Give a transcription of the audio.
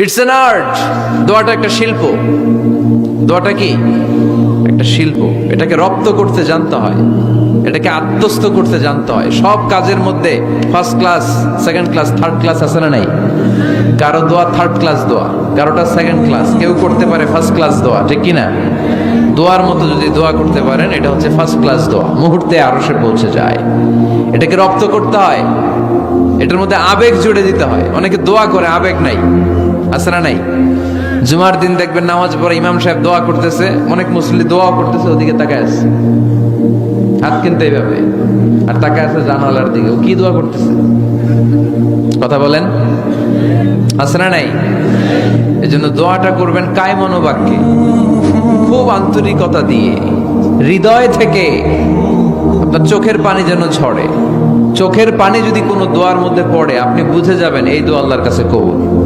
It's an art দোয়াটা একটা শিল্প। দোয়াটা কি? একটা শিল্প। এটাকে রপ্ত করতে জানতে হয়। এটাকে আত্মস্থ করতে জানতে হয়। সব কাজের মধ্যে first class second class third class আছে না নাই? কারও দোয়া থার্ড ক্লাস দোয়া, কারোটা সেকেন্ড ক্লাস কেউ করতে পারে ফার্স্ট ক্লাস দোয়া, ঠিক কিনা? দোয়ার মতো যদি দোয়া করতে পারেন, এটা হচ্ছে ফার্স্ট ক্লাস দোয়া। মুহূর্তে আরও সে পৌঁছে যায়। এটাকে রপ্ত করতে হয়। এটার মধ্যে আবেগ জুড়ে দিতে হয়। অনেকে দোয়া করে, আবেগ নাই। আছে না নাই? জুমার দিন দেখবেন নামাজ পড়ে ইমাম সাহেব দোয়া করতেছে, অনেক মুসলি দোয়া করতেছে, ওদিকে তাকায় আছে। হাত কিনতে এইভাবে। আর তাকায় আছে জানালার দিকে। কি দোয়া করতেছে? কথা বলেন। আছে না নাই? এই জন্য দোয়াটা করবেন কায় মনোবাক্যে খুব আন্তরিকতা দিয়ে। হৃদয় থেকে আপনার চোখের পানি যেন ঝরে। চোখের পানি যদি কোনো দোয়ার মধ্যে পড়ে, আপনি বুঝে যাবেন, এই দোয়া আল্লাহর কাছে কবুল।